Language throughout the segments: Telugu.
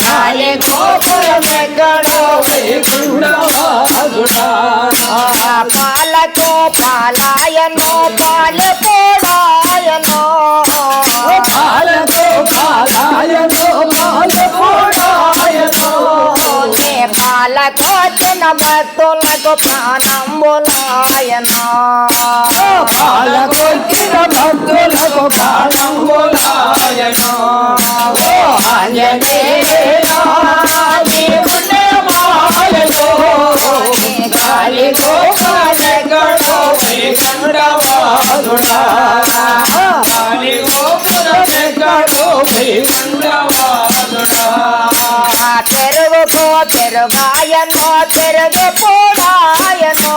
గాలి గోపురమెక్కడో వైకుంఠవాసుడా పాలతో పాలాయనో పాలు పోడాయనో పాలతో పాలాయనో పాలపోడాయనో నే పాలకోచిన భక్తులకు ప్రాణంబులాయనో పాలకొచ్చిన భక్తులకు పెరుగు పోడాయనో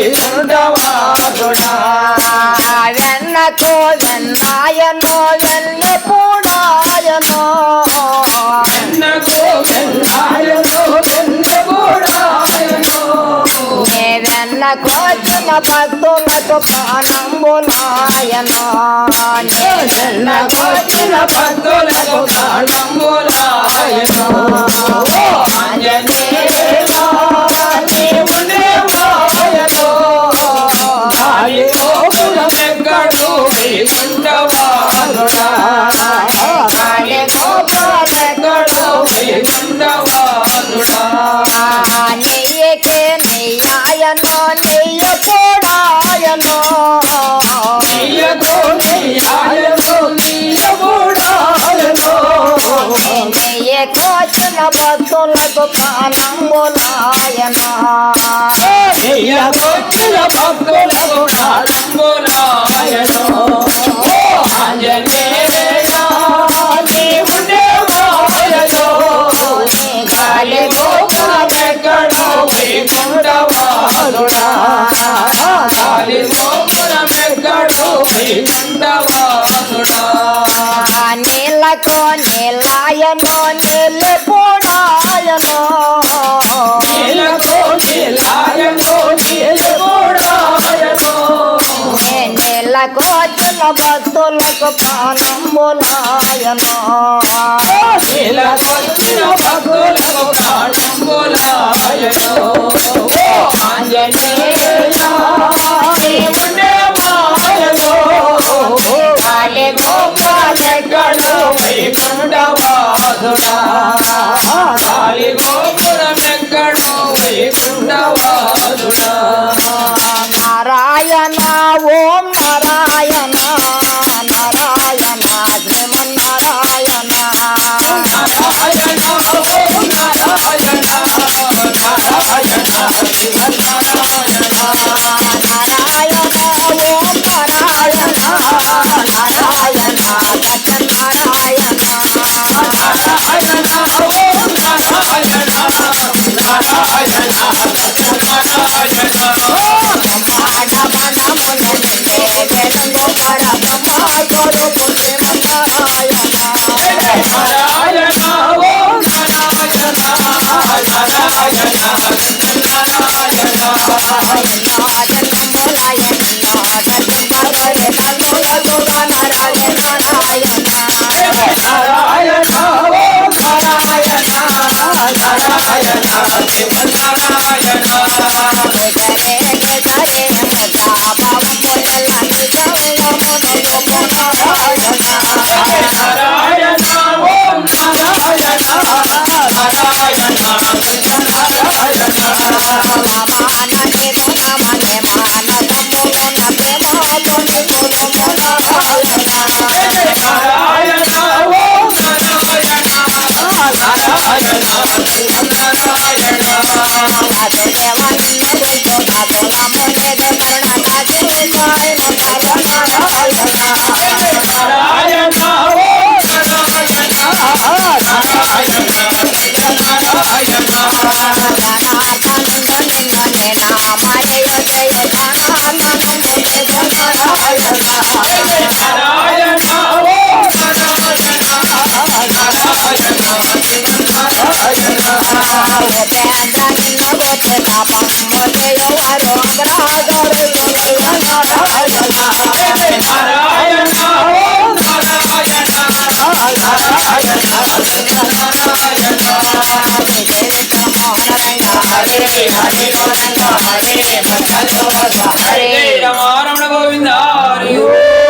వైకుంఠవాసుడా వెన్నకో వెన్నాయనో వెన్ను పూడాయనో వెన్నకు వెన్నాయనో వెన్నెగూడాయనో నే వెన్నకోచిన భక్తులకు ప్రాణంబులాయనో నే వెన్నకొచ్చిన భక్తులకు ప్రాణములాయనో ఆంజనేయ కోచిన భక్తులకు ప్రాణంబులాయనో నీయకొచ్చిన భక్తులకు భక్తులకు ప్రాణంబులాయనో ఆంజనేయ I హరే హరి గోవింద హరే